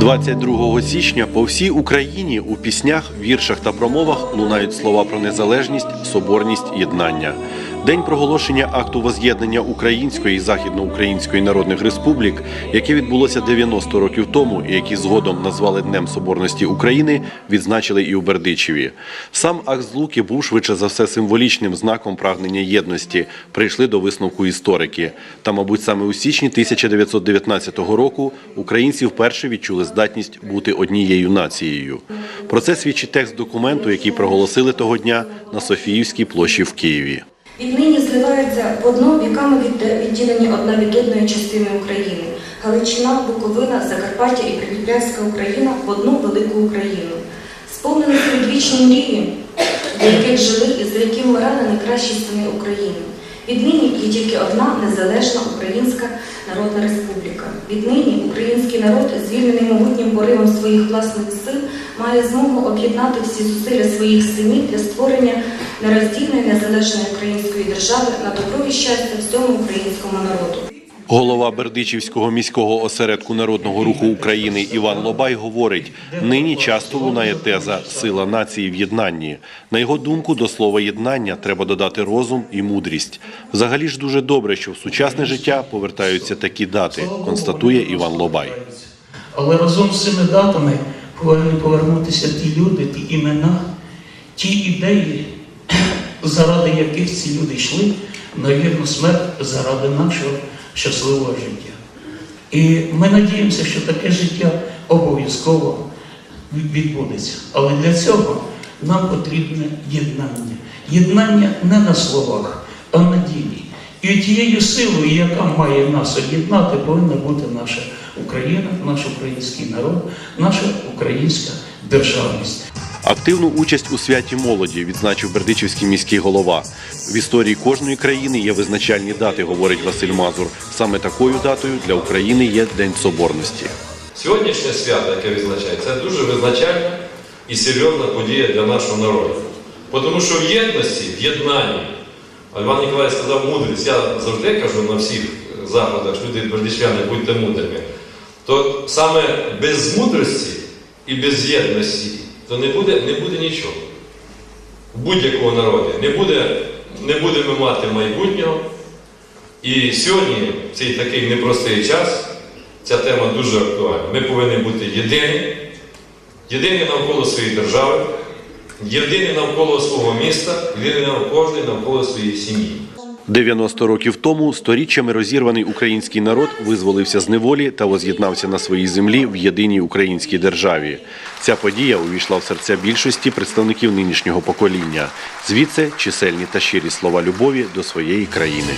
22 січня по всій Україні у піснях, віршах та промовах лунають слова про незалежність, соборність, єднання. День проголошення акту воз'єднання Української і Західноукраїнської народних республік, яке відбулося 90 років тому, і які згодом назвали Днем Соборності України, відзначили і у Бердичеві. Сам акт злуки був швидше за все символічним знаком прагнення єдності. Прийшли до висновку історики. Та, мабуть, саме у січні 1919 року українці вперше відчули здатність бути однією нацією. Про це свідчить текст документу, який проголосили того дня на Софіївській площі в Києві. Віднині зливаються в одно віками відділені одна від одної частини України. Галичина, Буковина, Закарпаття і Прикріпляська Україна в одну велику Україну. Сповнені предвічні мрії, для яких жили і за яким вмирали найкращі сини України. Віднині є тільки одна незалежна Українська Народна Республіка. Віднині український народ, звільнений могутнім поривом своїх власних сил, має змогу об'єднати всі зусилля своїх синів для створення нероздільної незалежної української держави на добро і щастя всьому українському народу. Голова Бердичівського міського осередку народного руху України Іван Лобай говорить: нині часто лунає теза сила нації в єднанні. На його думку, до слова єднання треба додати розум і мудрість. Взагалі ж дуже добре, що в сучасне життя повертаються такі дати, констатує Іван Лобай. Але разом з цими датами повинні повернутися ті люди, ті імена, ті ідеї, заради яких ці люди йшли на вірну смерть заради нашого щасливого життя. І ми надіємося, що таке життя обов'язково відбудеться. Але для цього нам потрібне єднання. Єднання не на словах, а на ділі. І тією силою, яка має нас об'єднати, повинна бути наша Україна, наш український народ, наша українська державність. Активну участь у святі молоді відзначив Бердичівський міський голова. В історії кожної країни є визначальні дати, говорить Василь Мазур. Саме такою датою для України є День Соборності. Сьогоднішнє свято, яке відзначається, це дуже визначальна і серйозна подія для нашого народу. Тому що в єдності, в єднанні, Іван Ніколаєвич сказав мудрість, я завжди кажу на всіх заходах, що люди бердичляни, будьте мудрими, то саме без мудрості і без єдності то не буде, не буде нічого. Будь-якого народу. Не буде, не будемо мати майбутнього. І сьогодні, в цей такий непростий час, ця тема дуже актуальна. Ми повинні бути єдині, єдині навколо своєї держави, єдині навколо свого міста, єдині навколо, навколо своєї сім'ї. 90 років тому сторіччями розірваний український народ визволився з неволі та воз'єднався на своїй землі в єдиній українській державі. Ця подія увійшла в серця більшості представників нинішнього покоління. Звідси чисельні та щирі слова любові до своєї країни.